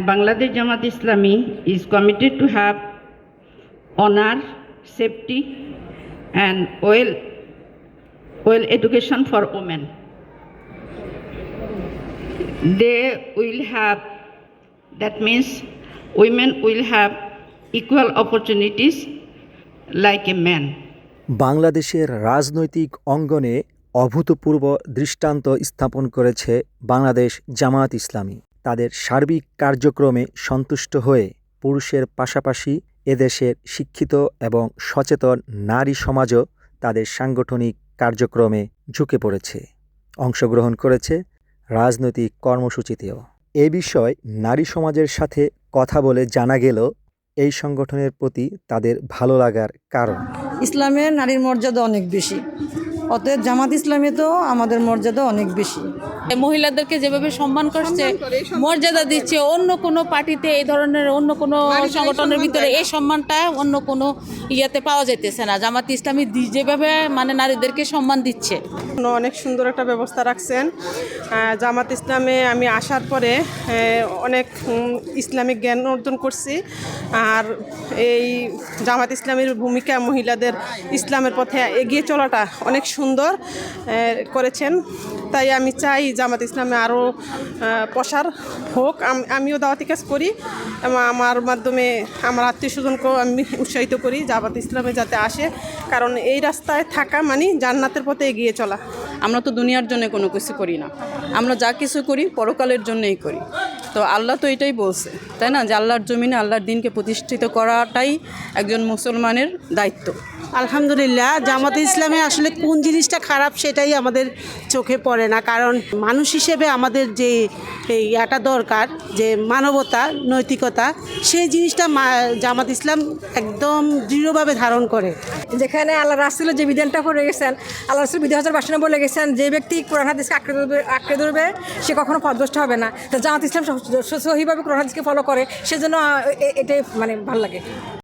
Bangladesh Jamaat Islami is committed to have honor, safety, and well, well education for women. They will have, that means women will have equal opportunities like a man. বাংলাদেশের রাজনৈতিক অঙ্গনে অভূতপূর্ব দৃষ্টান্ত স্থাপন করেছে বাংলাদেশ জামায়াত ইসলামী তাদের সার্বিক কার্যক্রমে সন্তুষ্ট হয়ে পুরুষের পাশাপাশি এদেশের শিক্ষিত এবং সচেতন নারী সমাজও তাদের সাংগঠনিক কার্যক্রমে ঝুঁকে পড়েছে। অংশগ্রহণ করেছে রাজনৈতিক কর্মসূচিতেও। এ বিষয় নারী সমাজের সাথে কথা বলে জানা গেল এই সংগঠনের প্রতি তাদের ভালো লাগার কারণ। ইসলামে নারীর মর্যাদা অনেক বেশি। অতএব জামাত ইসলামে তো আমাদের মর্যাদা অনেক বেশি। মহিলাদেরকে যেভাবে সম্মান করছে মর্যাদা দিচ্ছে অন্য কোনো পার্টিতে এই ধরনের অন্য কোনো সংগঠনের ভিতরে এই সম্মানটা অন্য কোনো ইয়াতে পাওয়া যাইতেছে না। জামাত ইসলামী দি- যেভাবে মানে নারীদেরকে সম্মান দিচ্ছে। অনেক সুন্দর একটা ব্যবস্থা রাখছেন। জামাত ইসলামে আমি আসার পরে অনেক ইসলামিক জ্ঞান অর্জন করছি। আর এই জামাত ইসলামের ভূমিকা মহিলাদের ইসলামের পথে এগিয়ে চলাটা অনেক সুন্দর করেছেন। তাই আমি চাই জামাত ইসলামে আরও প্রসার হোক। আমিও দাওয়াতি কাজ করি। এবং আমার মাধ্যমে আমার আত্মীয় স্বজনকেও আমি উৎসাহিত করি জামাত ইসলামে যাতে আসে। কারণ এই রাস্তায় থাকা মানে জান্নাতের পথে এগিয়ে চলা। আমরা তো দুনিয়ার জন্য কোনো কিছু করি না। আমরা যা কিছু করি, পরকালের জন্যই করি। তো আল্লাহ তো এটাই বলছে তাই না? যে আল্লাহর জমিনে আল্লাহর দিনকে প্রতিষ্ঠিত করাটাই একজন মুসলমানের দায়িত্ব। আলহামদুলিল্লাহ জামাত ইসলামে আসলে কোন জিনিসটা খারাপ সেটাই আমাদের চোখে পড়ে না কারণ মানুষ হিসেবে আমাদের যে এই ইয়াটা দরকার যে মানবতা নৈতিকতা সেই জিনিসটা মা- জামাত ইসলাম একদম দৃঢ়ভাবে ধারণ করে। যেখানে আল্লাহ রাসুলের যে বিধানটা করে গেছেন আল্লাহ রাসুল বিধি হাজার বাসনে বলে গেছেন যে ব্যক্তি কোরআন হাদিসকে আঁকড়ে ধরবে আঁকড়ে ধরবে সে কখনো পদভ্রষ্ট হবে না। তো জামাত ইসলাম সহিভাবে কোরআন ফলো করে সেজন্য এটাই মানে ভালো লাগে।